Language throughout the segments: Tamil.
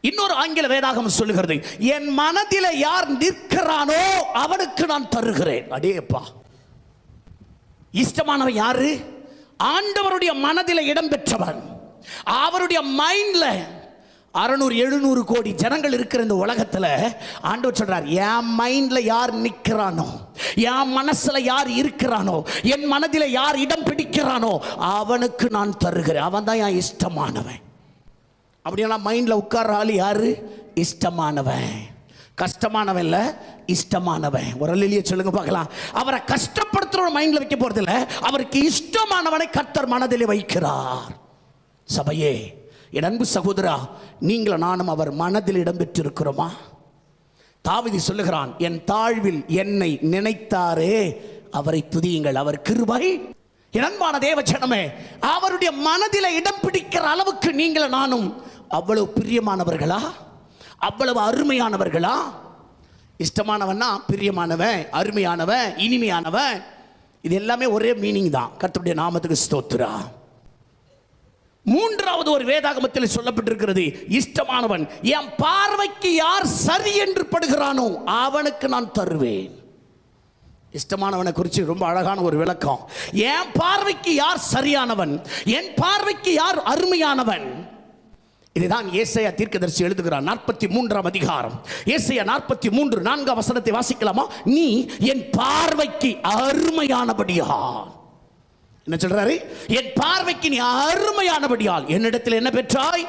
இன்னொரு ஆங்கில வேதாகம் சொல்லுகிறது என் மனதில யார் நிற்கிறானோ அவனுக்கு நான் தருகிறேன். அடேப்பா. இஷ்டமானவன் யாரு? ஆண்டவருடைய மனதில் இடம் பெற்றவன் அவருடைய மைண்ட்ல அறநூறு எழுநூறு கோடி ஜனங்கள் இருக்கிற இந்த உலகத்தில் ஆண்டவர் சொல்றார் என் மைண்ட்ல யார் நிற்கிறானோ என் மனசுல யார் இருக்கிறானோ என் மனதில் யார் இடம் பிடிக்கிறானோ அவனுக்கு நான் தருகிறேன். அவன் தான் என் இஷ்டமானவன். அப்படின்னா மைண்டில் உட்கார்ற ஆள் யாரு? இஷ்டமானவன். கஷ்டமானவன் இல்லை இஷ்டமானவன். ஒரு அல்லிய சொல்லுங்க பார்க்கலாம். அவரை கஷ்டப்படுத்துற மைண்டில் வைக்க போகிறது இல்லை. அவருக்கு இஷ்டமானவனை கர்த்தர் மனதில் வைக்கிறார். சபையே என் அன்பு சகோதரா நீங்கள நானும் அவர் மனதில் இடம்பெற்றிருக்கிறோமா? தாவிதி சொல்லுகிறான் என் தாழ்வில் என்னை நினைத்தாரே அவரை துதியுங்கள். அவர் கிருபை என் அன்பான அவருடைய மனதில் இடம் பிடிக்கிற அளவுக்கு நீங்களும் நானும் அவ்வளவு பிரியமானவர்களா? அவ்வளவு அருமையானவர்களா? இஷ்டமானவன்னா பிரியமானவன் அருமையானவன் இனிமையானவன். இது எல்லாமே ஒரே மீனிங் தான். கர்த்தருடைய நாமத்துக்கு ஸ்தோத்ரா மூன்றாவது ஒரு வேதாகமத்தில் சொல்லப்பட்டிருக்கிறது இஷ்டமானவன் என் பார்வைக்கு யார் சரி என்று படுகிறானோ அவனுக்கு நான் தருவேன். இஷ்டமானவனை குறித்து ரொம்ப அழகான ஒரு விளக்கம். என் பார்வைக்கு யார் சரியானவன்? என் பார்வைக்கு யார் அருமையானவன்? இதுதான் ஏசையா தீர்க்கதரிசி எழுதுகிறார். நாற்பத்தி மூன்றாம் அதிகாரம். ஏசையா நாற்பத்தி மூன்று நான்காம் வசனத்தை வாசிக்கலாமா? நீ என் பார்வைக்கு அருமையானபடியா என்ன சொல்றாரு? என் பார்வைக்கு நீ அருமையானபடியால். என்னிடத்தில் என்ன பெற்றாய்?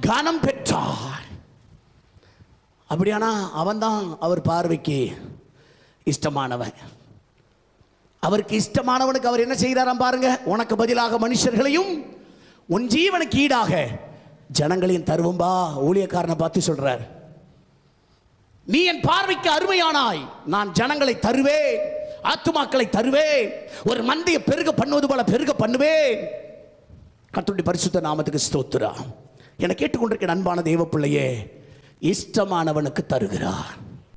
கனம் பெற்றாய். அப்படியானா அவன்தான் அவர் பார்வைக்கு இஷ்டமானவன். அவருக்கு இஷ்டமானவனுக்கு அவர் என்ன செய்கிறாராம் பாருங்க? உனக்கு பதிலாக மனுஷர்களையும் உன் ஜீவனுக்கு ஈடாக ஜனங்களையும் தருவம்பா. ஊழியக்காரனை பார்த்து சொல்றார். நீ என் பார்வைக்கு அருமையானாய். நான் ஜனங்களை தருவேன். ஆத்துமாக்களை தருவேன். ஒரு மந்தையை பெருக பண்ணுவது போல பெருக பண்ணுவேன். கத்துடைய பரிசுத்த நாமத்துக்கு ஸ்தோத்துரா என கேட்டுக்கொண்டிருக்க அன்பான தெய்வ பிள்ளையே இஷ்டமானவனுக்கு தருகிறான்